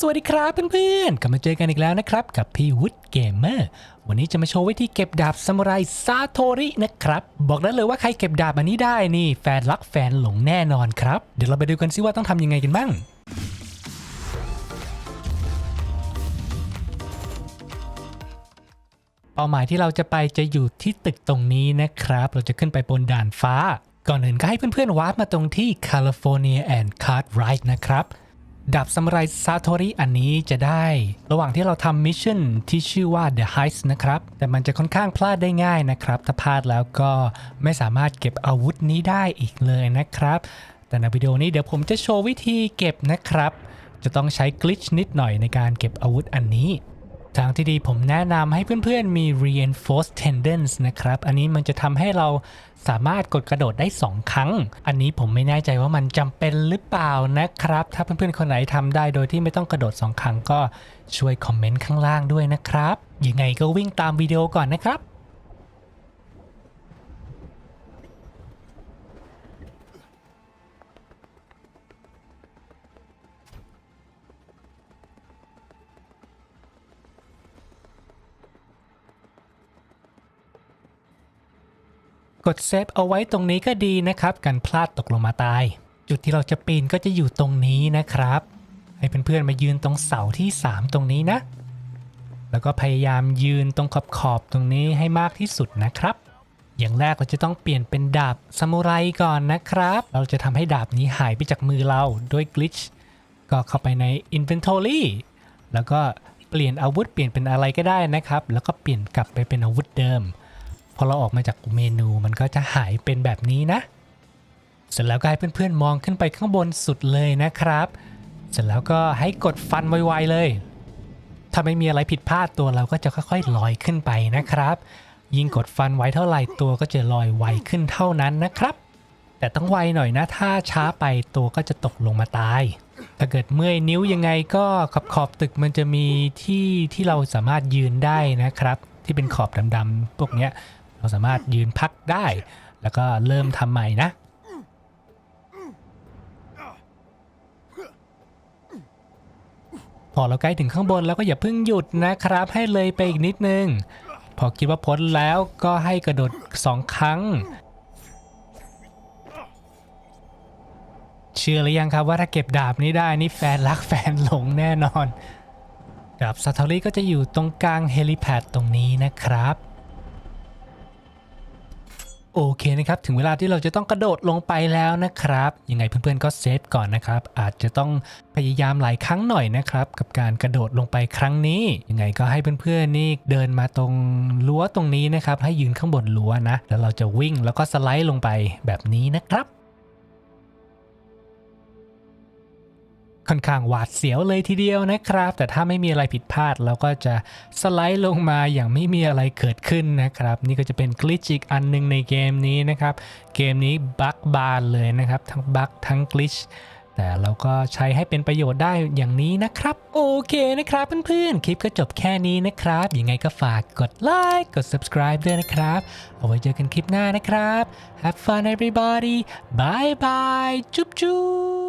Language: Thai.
สวัสดีครับเพื่อนๆ กลับมาเจอกันอีกแล้วนะครับ กับพี่วุฒิเกมเมอร์ วันนี้จะมาโชว์วิธีเก็บดาบซามูไรซาโทรินะครับ บอกได้เลยว่าใครเก็บดาบอันนี้ได้นี่แฟนรักแฟนหลงแน่นอนครับ เดี๋ยวเราไปดูกันซิว่าต้องทำยังไงกันบ้างเป้าหมายที่เราจะไปจะอยู่ที่ตึกตรงนี้นะครับ เราจะขึ้นไปบนด่านฟ้า ก่อนอื่นก็ให้เพื่อนๆวาร์ปมาตรงที่ California and Cartwright นะครับ ดาบซามูไรซาโทริอันนี้จะได้ ระหว่างที่เราทำมิชชั่นที่ชื่อว่า The Heist นะครับ แต่มันจะค่อนข้างพลาดได้ง่ายนะครับ ถ้าพลาดแล้วก็ไม่สามารถเก็บอาวุธนี้ได้อีกเลยนะครับ แต่ในวิดีโอนี้เดี๋ยวผมจะโชว์วิธีเก็บนะครับ จะต้องใช้กลิชนิดหน่อยในการเก็บอาวุธอันนี้ ทางที่ดีผมแนะนำให้เพื่อนๆมี reinforced tendons นะครับ อันนี้มันจะทำให้เราสามารถกดกระโดดได้ 2 ครั้ง อันนี้ผมไม่แน่ใจว่ามันจำเป็นหรือเปล่านะครับ ถ้าเพื่อนๆ คนไหนทำได้โดยที่ไม่ต้องกระโดด 2 ครั้งก็ช่วยคอมเมนต์ข้างล่างด้วยนะครับ ยังไงก็วิ่งตามวิดีโอก่อนนะครับ กดเซฟเอาไว้ตรงนี้ก็ดีนะครับกันพลาดตกลงมาตาย จุดที่เราจะปีนก็จะอยู่ตรงนี้นะครับ ให้เพื่อนๆมายืนตรงเสาที่ 3 ตรงนี้นะ แล้วก็พยายามยืนตรงขอบขอบๆตรงนี้ให้มากที่สุดนะครับ อย่างแรกเราจะต้องเปลี่ยนเป็นดาบซามูไรก่อนนะครับ เราจะทำให้ดาบนี้หายไปจากมือเราด้วยกลิชก็เข้าไปใน Inventory แล้วก็เปลี่ยนอาวุธเปลี่ยนเป็นอะไรก็ได้นะครับ แล้วก็เปลี่ยนกลับไปเป็นอาวุธเดิม พอเราออกมาจากเมนูมันก็จะหายเป็นแบบนี้นะ เสร็จแล้วก็ให้เพื่อนๆมองขึ้นไปข้างบนสุดเลยนะครับ เสร็จแล้วก็ให้กดฟันไวๆเลย ถ้าไม่มีอะไรผิดพลาดตัวเราก็จะค่อยๆลอยขึ้นไปนะครับ ยิ่งกดฟันไวเท่าไหร่ตัวก็จะลอยไวขึ้นเท่านั้นนะครับ แต่ต้องไวหน่อยนะ ถ้าช้าไปตัวก็จะตกลงมาตายถ้าเกิดเมื่อยนิ้วยังไงก็ขอบขอบตึกมันจะมีที่ที่เราสามารถยืนได้นะครับ ที่เป็นขอบดำๆพวกเนี้ย เราสามารถยืนพักได้ แล้วก็เริ่มทำใหม่นะ พอเราใกล้ถึงข้างบนแล้วก็อย่าเพิ่งหยุดนะครับ ให้เลยไปอีกนิดนึง พอคิดว่าพ้นแล้วก็ให้กระโดดสองครั้ง เชื่อหรือยังครับว่าถ้าเก็บดาบนี้ได้นี่แฟนรักแฟนหลงแน่นอนดาบซาทอรี่ก็จะอยู่ตรงกลางเฮลิแพดตรงนี้นะครับ โอเคนะครับ ถึงเวลาที่เราจะต้องกระโดดลงไปแล้วนะครับ ยังไงเพื่อนๆก็เซฟก่อนนะครับ อาจจะต้องพยายามหลายครั้งหน่อยนะครับกับการกระโดดลงไปครั้งนี้ ยังไงก็ให้เพื่อนๆนี่เดินมาตรงรั้วตรงนี้นะครับ ให้ยืนข้างบนรั้วนะ แล้วเราจะวิ่งแล้วก็สไลด์ลงไปแบบนี้นะครับ ค่อนข้างหวาดเสียวเลยทีเดียวนะครับ แต่ถ้าไม่มีอะไรผิดพลาดเราก็จะสไลด์ลงมาอย่างไม่มีอะไรเกิดขึ้นนะครับ นี่ก็จะเป็นกลิชอีกอันหนึงในเกมนี้นะครับ เกมนี้บั๊กบานเลยนะครับ ทั้งบั๊กทั้งกลิชแต่เราก็ใช้ให้เป็นประโยชน์ได้อย่างนี้นะครับ โอเคนะครับเพื่อนๆ คลิปก็จบแค่นี้นะครับยังไงก็ฝากกดไลค์กด subscribe ด้วยนะครับ เอาไว้เจอกันคลิปหน้านะครับ Have fun everybody bye bye จุ๊บจุ๊บ